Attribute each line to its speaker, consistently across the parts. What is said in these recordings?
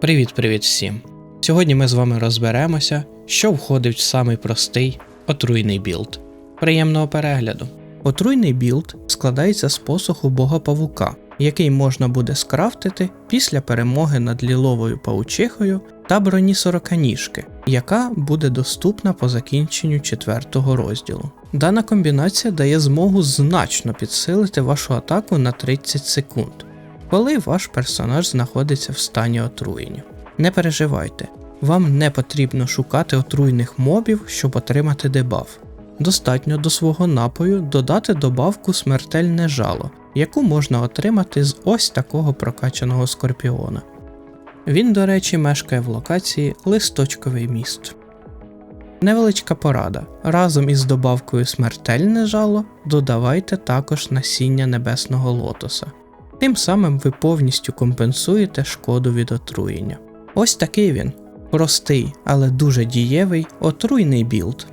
Speaker 1: Привіт-привіт всім! Сьогодні ми з вами розберемося, що входить в самий простий отруйний білд. Приємного перегляду. Отруйний білд складається з посоху бога павука, який можна буде скрафтити після перемоги над ліловою паучихою та броні сороканіжки, яка буде доступна по закінченню четвертого розділу. Дана комбінація дає змогу значно підсилити вашу атаку на 30 секунд коли ваш персонаж знаходиться в стані отруєння. Не переживайте, вам не потрібно шукати отруйних мобів, щоб отримати дебаф. Достатньо до свого напою додати добавку смертельне жало, яку можна отримати з ось такого прокачаного скорпіона. Він, до речі, мешкає в локації Листочковий міст. Невеличка порада. Разом із добавкою смертельне жало додавайте також насіння небесного лотоса. Тим самим ви повністю компенсуєте шкоду від отруєння. Ось такий він. Простий, але дуже дієвий отруйний білд.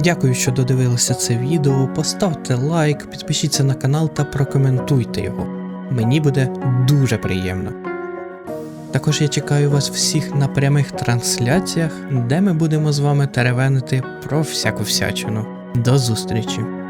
Speaker 1: Дякую, що додивилися це відео. Поставте лайк, підпишіться на канал та прокоментуйте його. Мені буде дуже приємно. Також я чекаю вас всіх на прямих трансляціях, де ми будемо з вами теревенити про всяку всячину. До зустрічі!